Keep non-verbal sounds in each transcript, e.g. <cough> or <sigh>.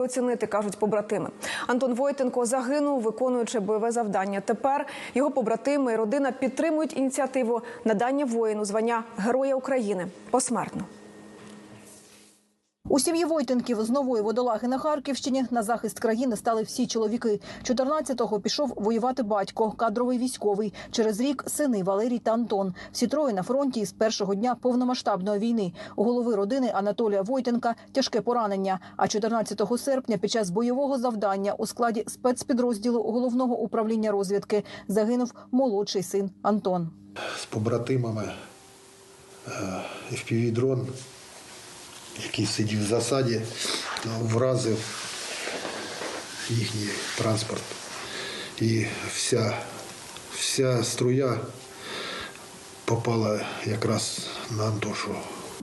Оцінити кажуть побратими. Антон Войтенко загинув, виконуючи бойове завдання. Тепер його побратими і родина підтримують ініціативу надання воїну звання Героя України посмертно. У сім'ї Войтенків з нової водолаги на Харківщині на захист країни стали всі чоловіки. 14-го пішов воювати батько, кадровий військовий. Через рік сини Валерій та Антон. Всі троє на фронті з першого дня повномасштабної війни. У голови родини Анатолія Войтенка тяжке поранення. А 14 серпня під час бойового завдання у складі спецпідрозділу головного управління розвідки загинув молодший син Антон. з побратимами fpv дрон який сидів в засаді, вразив їхній транспорт. І вся, вся струя попала якраз на Антошу.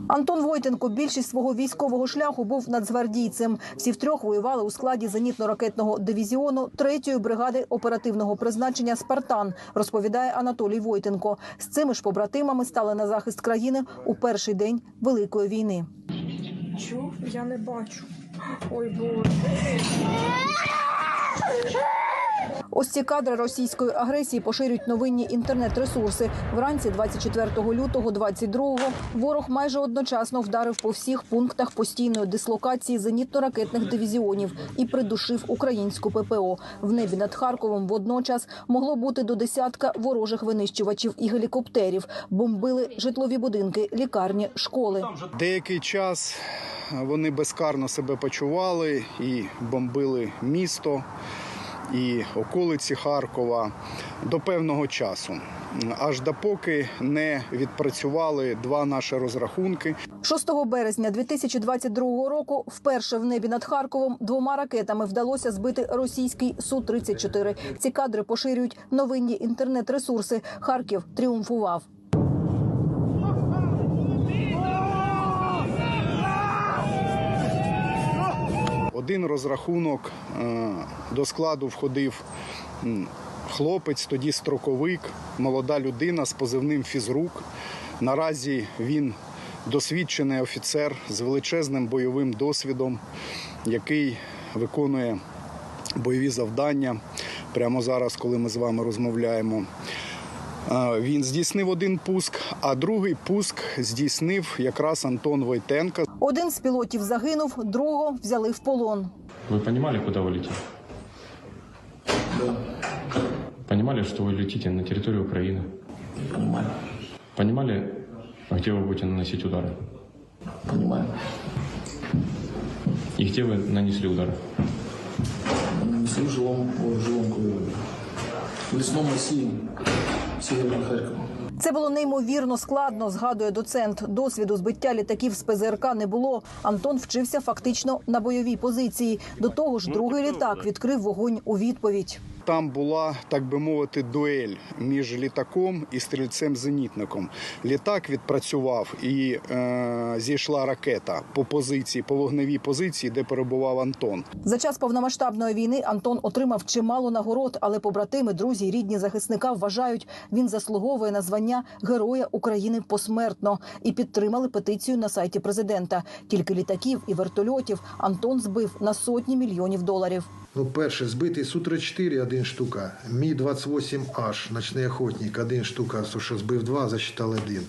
Антон Войтенко більшість свого військового шляху був нацгвардійцем. Всі втрьох воювали у складі зенітно-ракетного дивізіону 3-ї бригади оперативного призначення Спартан, розповідає Анатолій Войтенко. З цими ж побратимами стали на захист країни у перший день Великої війни. Чу, я не бачу. Ой, боже. Ось ці кадри російської агресії поширюють новинні інтернет-ресурси. Вранці 24 лютого 22-го ворог майже одночасно вдарив по всіх пунктах постійної дислокації зенітно-ракетних дивізіонів і придушив українську ППО. В небі над Харковом водночас могло бути до десятка ворожих винищувачів і гелікоптерів. Бомбили житлові будинки, лікарні, школи. Деякий час вони безкарно себе почували і бомбили місто і околиці Харкова до певного часу, аж допоки не відпрацювали два наші розрахунки. 6 березня 2022 року вперше в небі над Харковом двома ракетами вдалося збити російський Су-34. Ці кадри поширюють новинні інтернет-ресурси. Харків тріумфував. Один розрахунок е, до складу входив хлопець, тоді строковик, молода людина з позивним фізрук. Наразі він досвідчений офіцер з величезним бойовим досвідом, який виконує бойові завдання прямо зараз, коли ми з вами розмовляємо. Е, Він здійснив один пуск, а другий пуск здійснив якраз Антон Войтенко. Один з пілотів загинув, другого взяли в полон. Вы понимали, куда вы летите? Да. Понимали, что вы летите на территорию Украины? Понимаю, Понимали, где вы будете наносить удары? понимаю. И где вы нанесли удары? Нанесли в жилом, в жилом квартале. В лесном массиве Северного Харькова. Це було неймовірно складно, згадує доцент. Досвіду збиття літаків з ПЗРК не було. Антон вчився фактично на бойовій позиції. До того ж, другий літак відкрив вогонь у відповідь. Там була, так би мовити, дуель між літаком і стрільцем-зенітником. Літак відпрацював і е, зійшла ракета по позиції, по вогневій позиції, де перебував Антон. За час повномасштабної війни Антон отримав чимало нагород, але побратими, друзі, рідні захисника вважають, він заслуговує на звання Героя України посмертно і підтримали петицію на сайті президента. Тільки літаків і вертольотів Антон збив на сотні мільйонів доларів. Ну, перше, збитий Су-34 один штука, Мі-28H, ночний охотник, один штука, що збив два, засчитали один.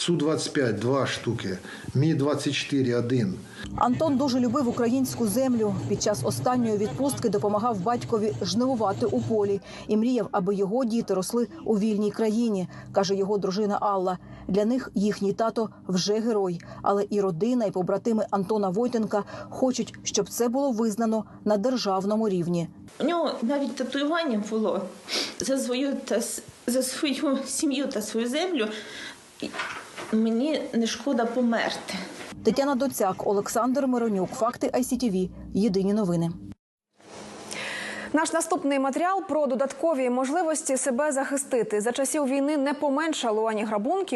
Су-25, два штуки, Мі-24, один. Антон дуже любив українську землю. Під час останньої відпустки допомагав батькові жнивувати у полі і мріяв, аби його діти росли у вільній країні, каже його дружина Алла. Для них їхній тато вже герой, але і родина, і побратими Антона Войтенка хочуть, щоб це було визнано на державному рівні. У нього навіть татуювання було за свою та за свою <laughs> сім'ю та свою землю. Мені не шкода померти. Тетяна Доцяк, Олександр Миронюк. Факти ICTV. Єдині новини. Наш наступний матеріал про додаткові можливості себе захистити за часів війни не поменшало ані грабунків.